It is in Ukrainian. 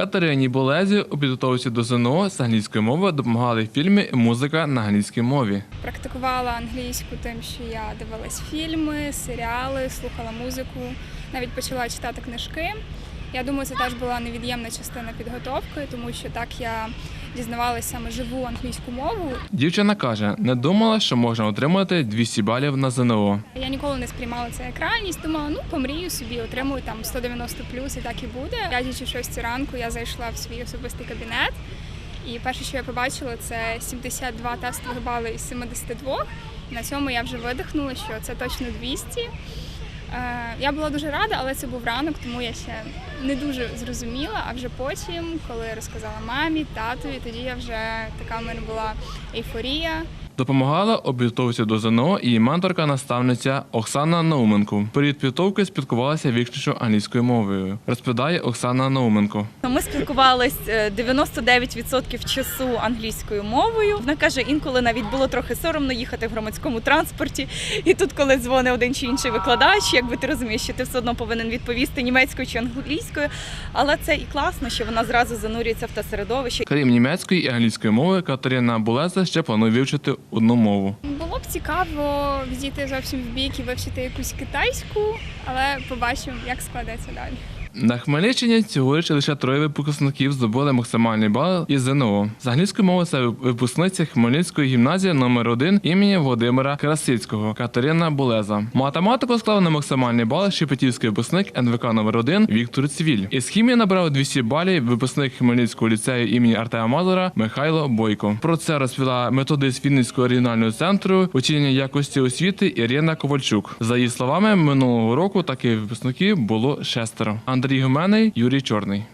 Катерині Болезі у підготовці до ЗНО з англійської мови допомагали фільми і музика на англійській мові. Практикувала англійську тим, що я дивилась фільми, серіали, слухала музику, навіть почала читати книжки. Я думаю, це теж була невід'ємна частина підготовки, тому що так я дізнавалася саме живу англійську мову. Дівчина каже, не думала, що можна отримати 200 балів на ЗНО. Я ніколи не сприймала це як реальність. Думала, ну помрію собі, отримую там 190 плюс, і так і буде. П'ятій чи 6 ранку я зайшла в свій особистий кабінет. І перше, що я побачила, це 72 тестових бали із 72. На цьому я вже видихнула, що це точно 200. Е, Я була дуже рада, але це був ранок, тому я ще не дуже зрозуміла. А вже потім, коли розказала мамі, татові, тоді я вже така в мене була ейфорія. Допомагала у підготовці до ЗНО і її менторка-наставниця Оксана Науменко. Перед підготовкою спілкувалася виключно англійською мовою. Розповідає Оксана Науменко. Ми спілкувались е, 99% часу англійською мовою. Вона каже, інколи навіть було трохи соромно їхати в громадському транспорті. І тут, коли дзвонить один чи інший викладач, якби ти розумієш, що ти все одно повинен відповісти німецькою чи англійською. Але це і класно, що вона зразу занурюється в те середовище. Крім німецької і англійської мови, Катерина Булеза ще планує вивчити одну мову. Було б цікаво відійти зовсім в бік і вивчити якусь китайську, але побачимо, як складеться далі. На Хмельниччині цьогоріч лише троє випускників здобули максимальний бал із ЗНО. З англійської мови це випускниця Хмельницької гімназії номер 1 імені Володимира Красицького Катерина Булеза. Математику склав на максимальний бал Шепетівський випускник НВК номер 1 Віктор Цвіль. Із хімії набрав 200 балів випускник Хмельницького ліцею імені Артема Мазура Михайло Бойко. Про це розповіла методист Вінницького регіонального центру оцінення якості освіти Ірина Ковальчук. За її словами, минулого року таких випускників було шестеро. Андрій Гуменний, Юрій Чорний.